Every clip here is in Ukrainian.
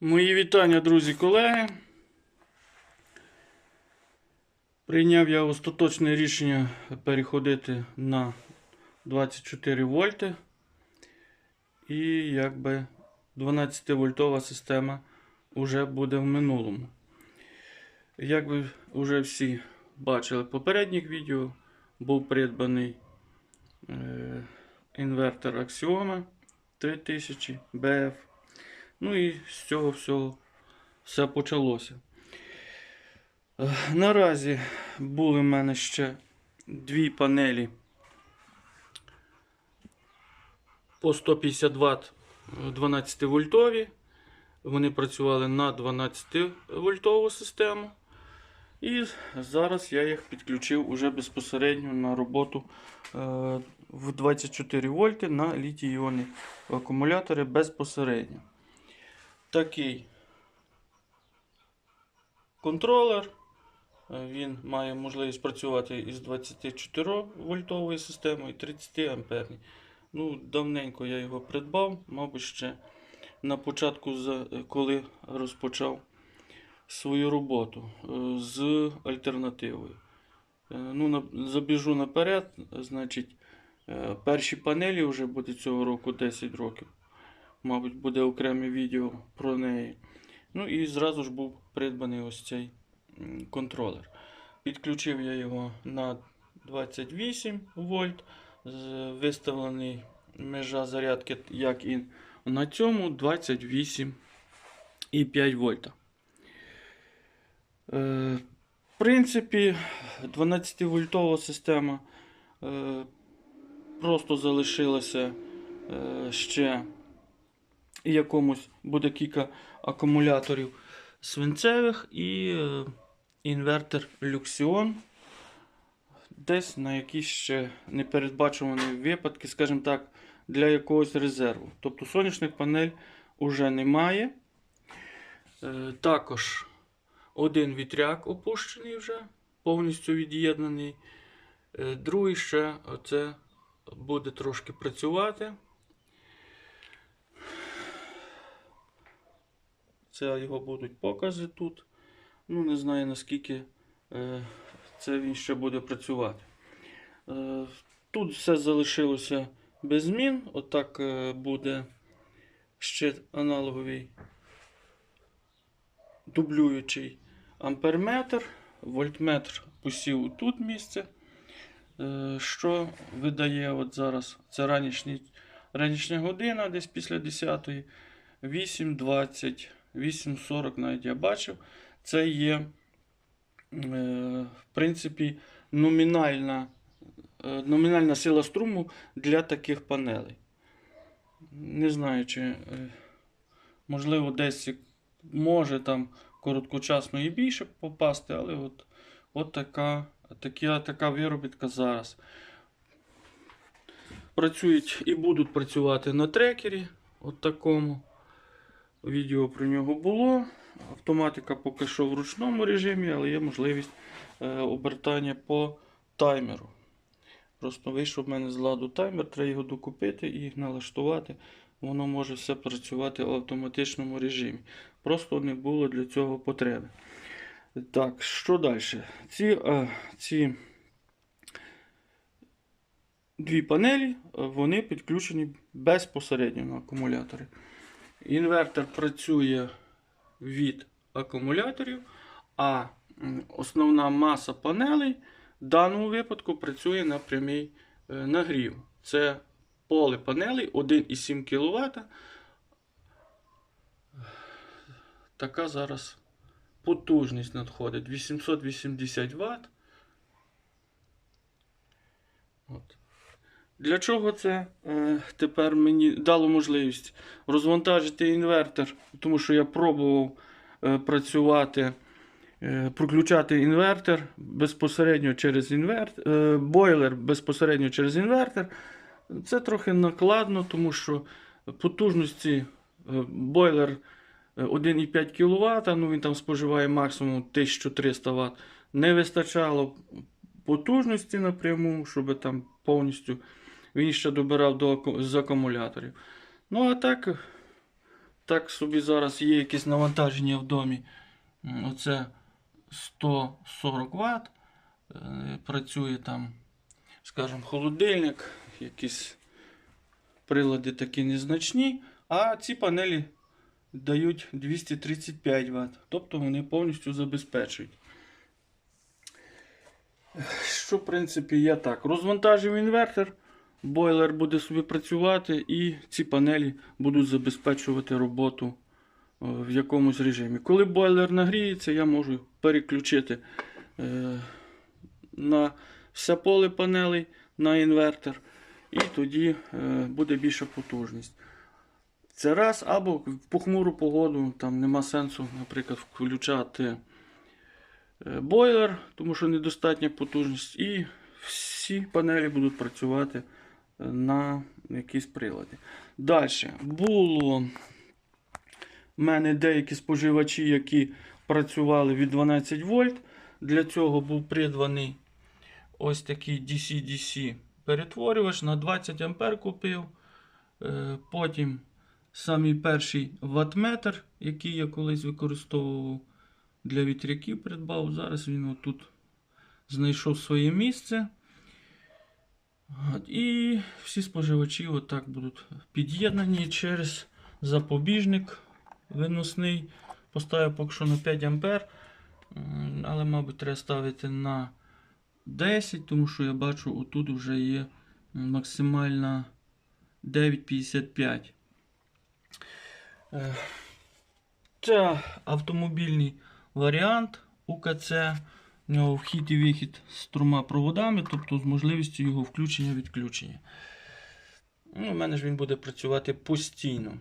Мої вітання, друзі, колеги. Прийняв я остаточне рішення переходити на 24 вольти. І якби 12 вольтова система вже буде в минулому. Як ви вже всі бачили в попередніх відео, був придбаний е, інвертор Axioma 3000 BF. Ну і з цього всього все почалося. Е, Наразі були в мене ще дві панелі по 150 Вт 12 вольтові. Вони працювали на 12 вольтову систему. І зараз я їх підключив уже безпосередньо на роботу е, в 24 вольти на літій-іонні акумулятори безпосередньо. Такий контролер. Е, Він має можливість працювати із 24 вольтовою системою і 30 амперній. Ну, давненько я його придбав, мабуть, ще на початку, коли розпочав свою роботу е, з альтернативою. Е, Ну, забіжу наперед, значить, е, перші панелі вже буде цього року 10 років. Мабуть, буде окреме відео про неї. Ну і зразу ж був придбаний ось цей контролер. Підключив я його на 28 вольт. Виставлений межа зарядки, як і на цьому 28,5 вольта. Е, В принципі, 12-вольтова система е, просто залишилася е, ще якомусь буде кілька акумуляторів свинцевих і е, інвертор Luxion. Десь на якісь ще непередбачувані випадки, скажімо так, для якогось резерву. Тобто сонячних панель уже немає. Е, також один вітряк опущений вже, повністю від'єднаний. Е, другий ще оце буде трошки працювати. Це його будуть покази тут. Ну, не знаю наскільки е, це він ще буде працювати. Е, тут все залишилося без змін. Отак е, буде ще аналоговий дублюючий амперметр. Вольтметр посів тут місце. Що видає от зараз? Це ранішня година, десь після 10 8.20, 8.40 навіть я бачив. Це є, е, в принципі, номінальна, е, номінальна сила струму для таких панелей. Не знаю, чи е, можливо десь може там короткочасно і більше попасти, але от, от така, така, така виробітка зараз. Працюють і будуть працювати на трекері. От такому. Відео про нього було. Автоматика поки що в ручному режимі, але є можливість е, обертання по таймеру. Просто вийшов в мене з ладу таймер, треба його докупити і налаштувати. Воно може все працювати в автоматичному режимі. Просто не було для цього потреби. Так, що далі? Ці, е, ці дві панелі е, вони підключені безпосередньо на акумулятори. Інвертор працює від акумуляторів, а основна маса панелей в даному випадку працює на прямий е, нагрів. Це поле панелей 1,7 кВт. Така зараз потужність надходить 880 Вт. От. Для чого це е, тепер мені дало можливість розвантажити інвертор, тому що я пробував е, працювати, е, проключати інвертор безпосередньо через інвертор, бойлер безпосередньо через інвертор. Це трохи накладно, тому що потужності бойлер е, 1,5 кВт, ну він там споживає максимум 1300 Вт. Не вистачало потужності напряму, щоб там повністю він ще добирав до, з акумуляторів. Ну, а так, так собі зараз є якесь навантаження в домі. Оце 140 Вт. Е, Працює там, скажімо, холодильник, якісь прилади такі незначні, а ці панелі дають 235 Вт. Тобто вони повністю забезпечують. Що, в принципі, я так. Розвантажив інвертор, бойлер буде собі працювати, і ці панелі будуть забезпечувати роботу е, в якомусь режимі. Коли бойлер нагріється, я можу переключити е, на все поле панелей на інвертор, і тоді е, буде більша потужність. Це раз, або в похмуру погоду там нема сенсу, наприклад, включати бойлер, тому що недостатня потужність, і всі панелі будуть працювати на якісь прилади. Далі було в мене деякі споживачі, які працювали від 12 вольт. Для цього був придбаний ось такий DC-DC перетворювач на 20 ампер купив. Е, Потім самий перший ваттметр, який я колись використовував для вітряків, придбав. Зараз він отут знайшов своє місце. І всі споживачі отак будуть під'єднані через запобіжник виносний. Поставив поки що на 5 ампер. Але, мабуть, треба ставити на 10, тому що я бачу, отут вже є максимальна 9,55. Е, Це автомобільний варіант УКЦ. У нього вхід і вихід з трьома проводами, тобто з можливістю його включення-відключення. Ну, у мене ж він буде працювати постійно.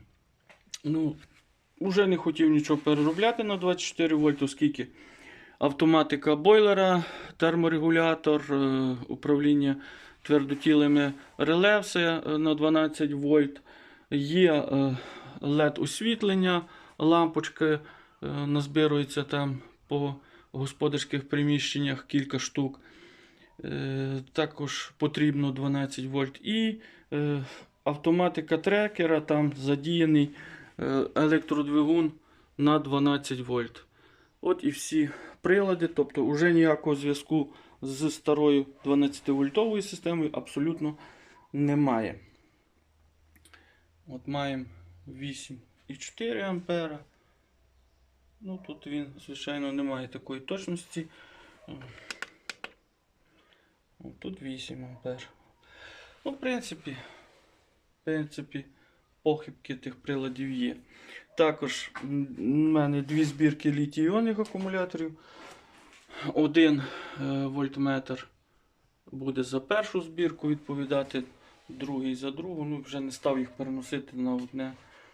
Ну, Уже не хотів нічого переробляти на 24 вольт, оскільки автоматика бойлера, терморегулятор, е, управління твердотілими реле все на 12 вольт. Є е, LED-освітлення, лампочки е, назбируються там по господарських приміщеннях кілька штук. Е, Також потрібно 12 вольт. І е, автоматика трекера, там задіяний е, електродвигун на 12 вольт. От і всі прилади, тобто вже ніякого зв'язку з старою 12-вольтовою системою абсолютно немає. От маємо 8,4 ампера. Ну, тут він, звичайно, не має такої точності. Тут 8 ампер. Ну, в принципі, в принципі, похибки тих приладів є. Також в мене дві збірки літій-іонних акумуляторів. Один е, вольтметр буде за першу збірку відповідати, другий за другу. Ну, вже не став їх переносити на одне,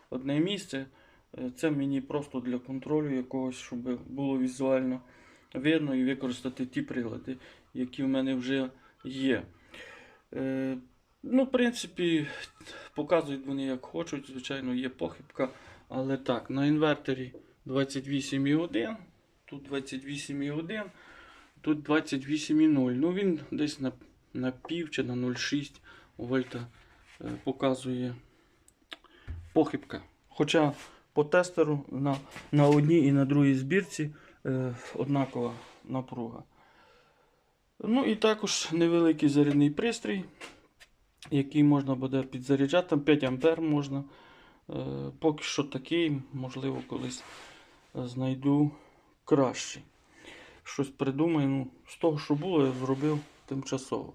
одне місце. Е, Це мені просто для контролю якогось, щоб було візуально видно і використати ті прилади, які в мене вже є. Е, ну, в принципі, показують вони як хочуть, звичайно, є похибка. Але так, на інверторі 28,1, тут 28,1, тут 28,0. Ну він десь на, на пів чи на 0,6 вольта е, показує похибка. Хоча по тестеру на, на одній і на другій збірці е, однакова напруга. Ну і також невеликий зарядний пристрій, який можна буде підзаряджати, там 5 ампер можна. Е, Поки що такий, можливо, колись знайду кращий. Щось придумаю. Ну, з того, що було, я зробив тимчасово.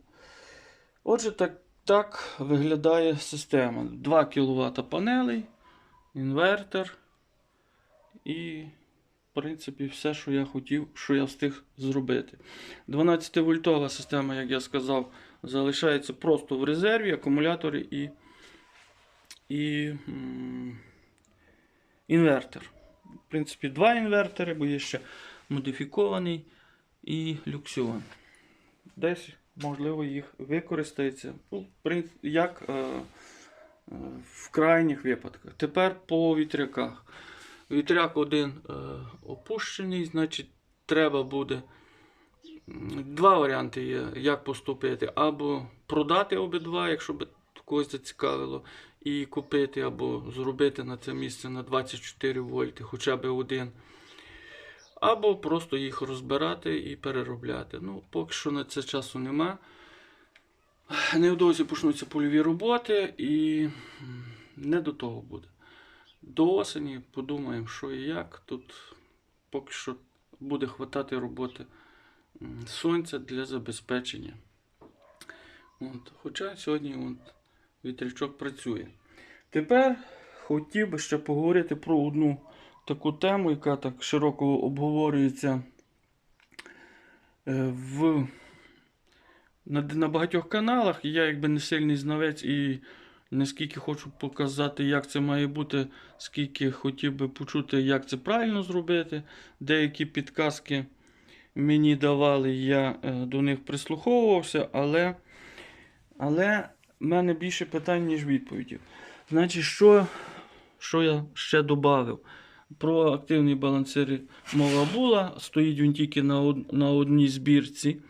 Отже, так, так виглядає система. 2 кВт панелей, інвертор і, в принципі, все, що я хотів, що я встиг зробити. 12-вольтова система, як я сказав, залишається просто в резерві, акумулятори і і інвертор. В принципі, два інвертори, бо є ще модифікований і люксіон. Десь, можливо, їх використається ну, як е, в крайніх випадках. Тепер по вітряках. Вітряк один е, опущений, значить, треба буде. Два варіанти є, як поступити. Або продати обидва, якщо би когось зацікавило, і купити або зробити на це місце на 24 вольти хоча б один. Або просто їх розбирати і переробляти. Ну, поки що на це часу нема. Невдовзі почнуться польові роботи і не до того буде. До осені подумаємо, що і як. Тут поки що буде хватати роботи сонця для забезпечення. От. Хоча сьогодні от, вітрячок працює. Тепер хотів би ще поговорити про одну таку тему, яка так широко обговорюється е, в, на, на багатьох каналах. Я якби не сильний знавець і не скільки хочу показати, як це має бути, скільки хотів би почути, як це правильно зробити. Деякі підказки мені давали, я е, до них прислуховувався, але, але в мене більше питань, ніж відповідів. Значить, що, що я ще додав? Про активні балансири мова була. Стоїть він тільки на, од, на одній збірці.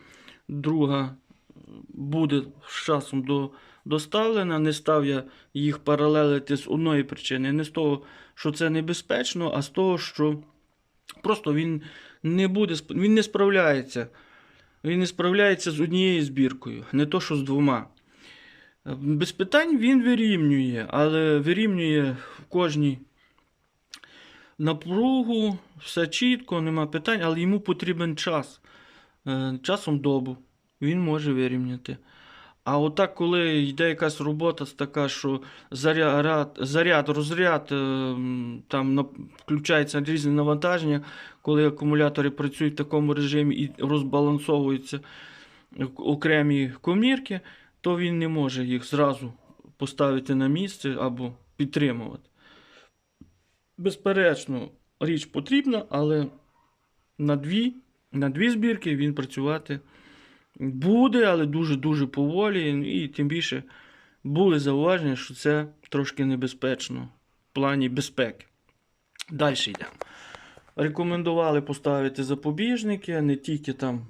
Друга буде з часом до, доставлена. Не став я їх паралелити з одної причини. Не з того, що це небезпечно, а з того, що просто він не буде він не справляється. Він не справляється з однією збіркою, не то, що з двома. Без питань він вирівнює, але вирівнює в кожній напругу, все чітко, нема питань, але йому потрібен час. Е, Часом добу він може вирівняти. А отак, коли йде якась робота така, що заряд, заряд розряд, е, там включається різні навантаження, коли акумулятори працюють в такому режимі і розбалансовуються окремі комірки, то він не може їх зразу поставити на місце або підтримувати. Безперечно, річ потрібна, але на дві, на дві збірки він працювати буде, але дуже-дуже поволі. І тим більше були зауваження, що це трошки небезпечно в плані безпеки. Далі йдемо. Рекомендували поставити запобіжники, не тільки там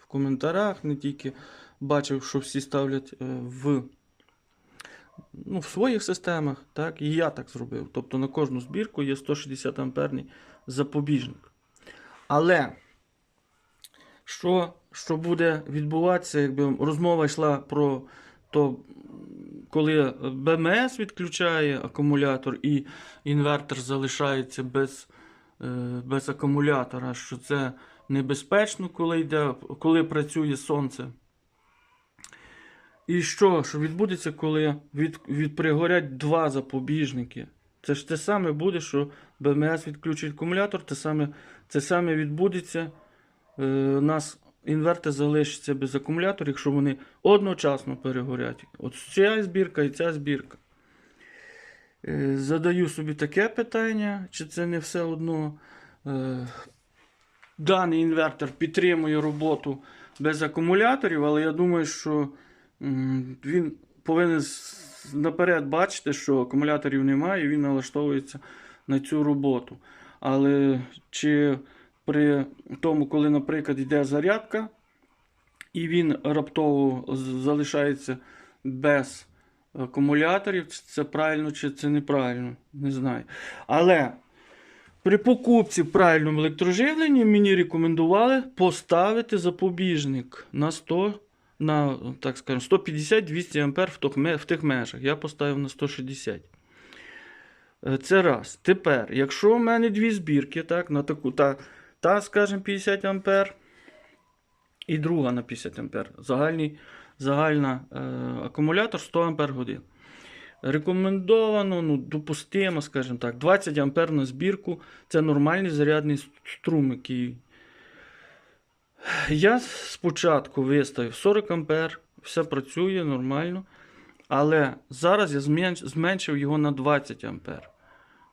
в коментарях, не тільки бачив, що всі ставлять е, в, ну, в своїх системах, так, і я так зробив. Тобто на кожну збірку є 160 амперний запобіжник. Але що, що буде відбуватися, якби розмова йшла про то, коли БМС відключає акумулятор і інвертор залишається без, е, без акумулятора, що це небезпечно, коли, йде, коли працює сонце. І що, що відбудеться, коли від, від, пригорять два запобіжники? Це ж те саме буде, що БМС відключить акумулятор, те саме, це саме відбудеться. Е, нас інвертор залишиться без акумулятора, якщо вони одночасно перегорять. От ця збірка і ця збірка. Е, задаю собі таке питання, чи це не все одно. Е, даний інвертор підтримує роботу без акумуляторів, але я думаю, що він повинен наперед бачити, що акумуляторів немає, і він налаштовується на цю роботу. Але чи при тому, коли, наприклад, йде зарядка, і він раптово залишається без акумуляторів, чи це правильно, чи це неправильно, не знаю. Але при покупці в правильному електроживленні мені рекомендували поставити запобіжник на 100, на, так скажемо, 150-200 ампер в тих в тих межах. Я поставив на 160. Е, Це раз. Тепер, якщо в мене дві збірки, так, на таку, та, та скажімо, 50 ампер, і друга на 50 ампер. Загальний, загальна е, акумулятор 100 ампер годин. Рекомендовано, ну, допустимо, скажімо так, 20 ампер на збірку. Це нормальний зарядний струм, який. Я спочатку виставив 40 ампер, все працює нормально. Але зараз я зменшив його на 20 ампер.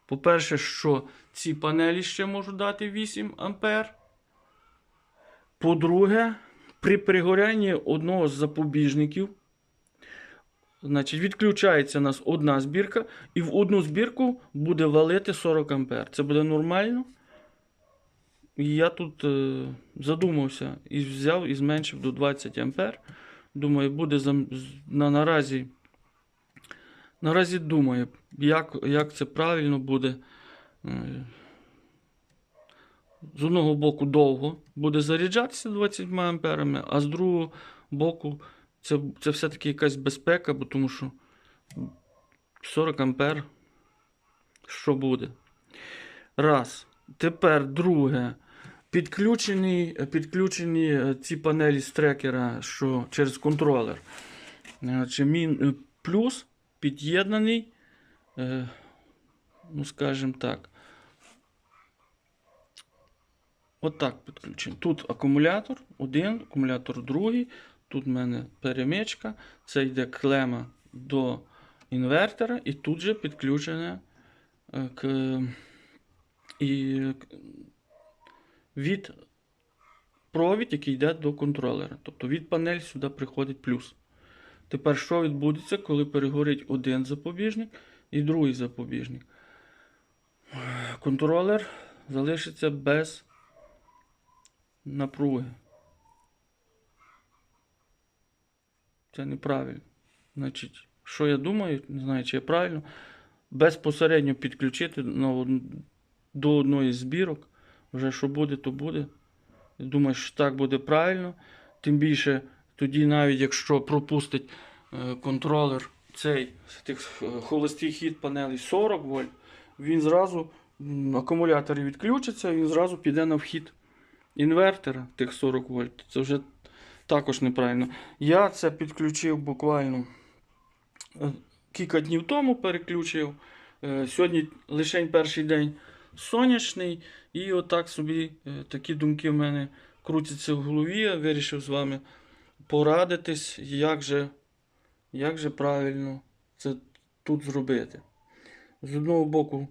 По-перше, що ці панелі ще можуть дати 8 ампер. По-друге, при пригорянні одного з запобіжників, значить, відключається у нас одна збірка, і в одну збірку буде валити 40 ампер. Це буде нормально. І я тут е, задумався і взяв і зменшив до 20 ампер. Думаю, буде на наразі Наразі думаю, як, як це правильно буде. Е, З одного боку довго буде заряджатися 20 амперами, а з другого боку це, це все-таки якась безпека, бо тому що 40 ампер що буде? Раз. Тепер друге. Підключені, підключені е, ці панелі з трекера, що через контролер. Е, Чи мін, плюс під'єднаний, ну скажімо так. Отак підключений. Тут акумулятор один, акумулятор другий. Тут в мене перемичка. Це йде клема до інвертора, і тут же підключене е, к, і від провід, який йде до контролера. Тобто від панелі сюди приходить плюс. Тепер що відбудеться, коли перегорить один запобіжник і другий запобіжник? Контролер залишиться без напруги. Це неправильно. Значить, що я думаю, не знаю, чи я правильно, безпосередньо підключити до одної з збірок. Вже що буде, то буде. Думаю, що так буде правильно. Тим більше, тоді, навіть якщо пропустить е, контролер цей тих е, холостий хід панелей 40 вольт, він зразу м, акумулятор відключиться, він зразу піде на вхід інвертора тих 40 вольт. Це вже також неправильно. Я це підключив буквально е, кілька днів тому переключив. Е, Сьогодні лише перший день сонячний, і отак собі такі думки в мене крутяться в голові. Я вирішив з вами порадитись, як же, як же правильно це тут зробити. З одного боку,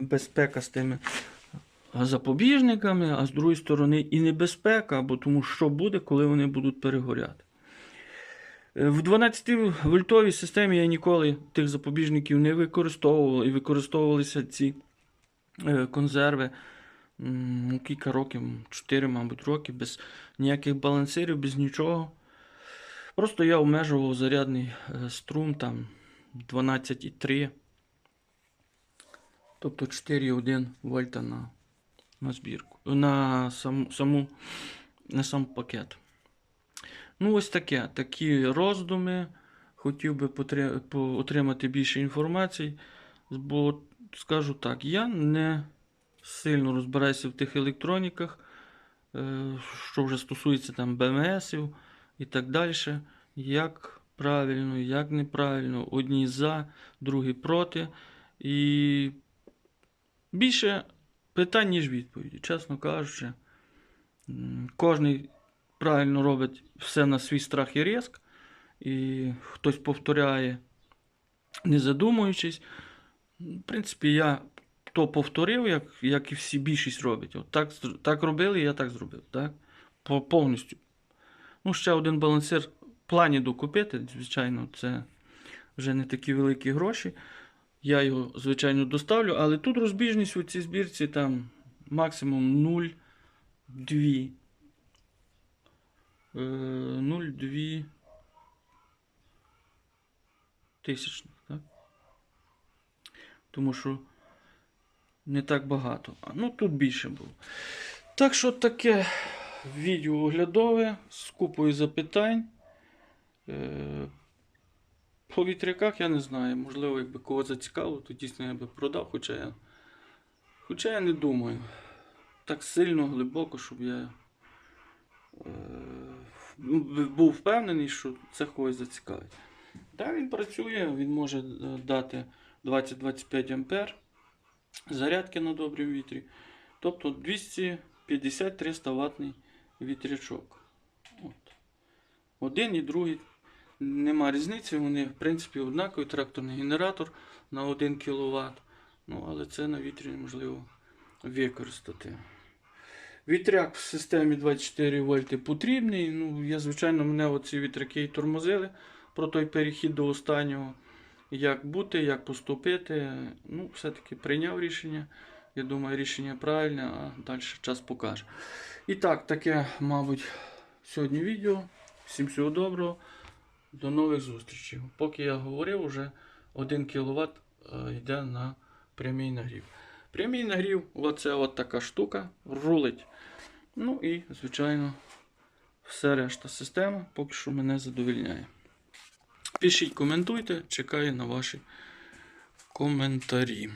безпека з тими запобіжниками, а з другої сторони і небезпека, бо тому що буде, коли вони будуть перегоряти. Е, В 12-вольтовій системі я ніколи тих запобіжників не використовував і використовувалися ці е, консерви ну, кілька років, 4, мабуть, роки, без ніяких балансирів, без нічого. Просто я обмежував зарядний е, струм там 12,3, тобто 4,1 вольта на, на збірку, на саму, саму, на сам пакет. Ну, ось таке. Такі роздуми. Хотів би отримати більше інформації. Бо скажу так, я не сильно розбираюся в тих електроніках, е, що вже стосується там БМСів і так далі. Як правильно, як неправильно, одні за, другі проти. І більше питань, ніж відповіді, чесно кажучи. Кожний правильно робить все на свій страх і ризик, і хтось повторяє, не задумуючись. В принципі, я то повторив, як, як і всі більшість робить. От так, так робили, я так зробив. Так? Повністю. Ну, ще один балансир в плані докупити, звичайно, це вже не такі великі гроші. Я його, звичайно, доставлю, але тут розбіжність у цій збірці там максимум 0,2 е, 0,2 тисячних, так? Тому що не так багато. Ну, тут більше було. Так що таке відео оглядове з купою запитань. Е, по вітряках я не знаю. Можливо, якби кого зацікавило, то дійсно я би продав, хоча я, хоча я не думаю. Так сильно, глибоко, щоб я е, був впевнений, що це когось зацікавить. Так, він працює, він може е, дати 20-25 ампер зарядки на добрім вітрі. Тобто 250-300 ватний вітрячок. От. Один і другий. Нема різниці, вони в принципі однакові тракторний генератор на 1 кВт. Ну, але це на вітрі неможливо використати. Вітряк в системі 24 вольти потрібний. Ну, я, звичайно, мене оці вітряки і тормозили про той перехід до останнього. Як бути, як поступити. Ну, все-таки прийняв рішення. Я думаю, рішення правильне, а далі час покаже. І так, таке, мабуть, сьогодні відео. Всім всього доброго. До нових зустрічей. Поки я говорив, вже 1 кВт йде на прямий нагрів. Прямий нагрів, оце от така штука, рулить. Ну і, звичайно, все решта система поки що мене задовільняє. Пишіть, коментуйте, чекаю на ваші коментарі.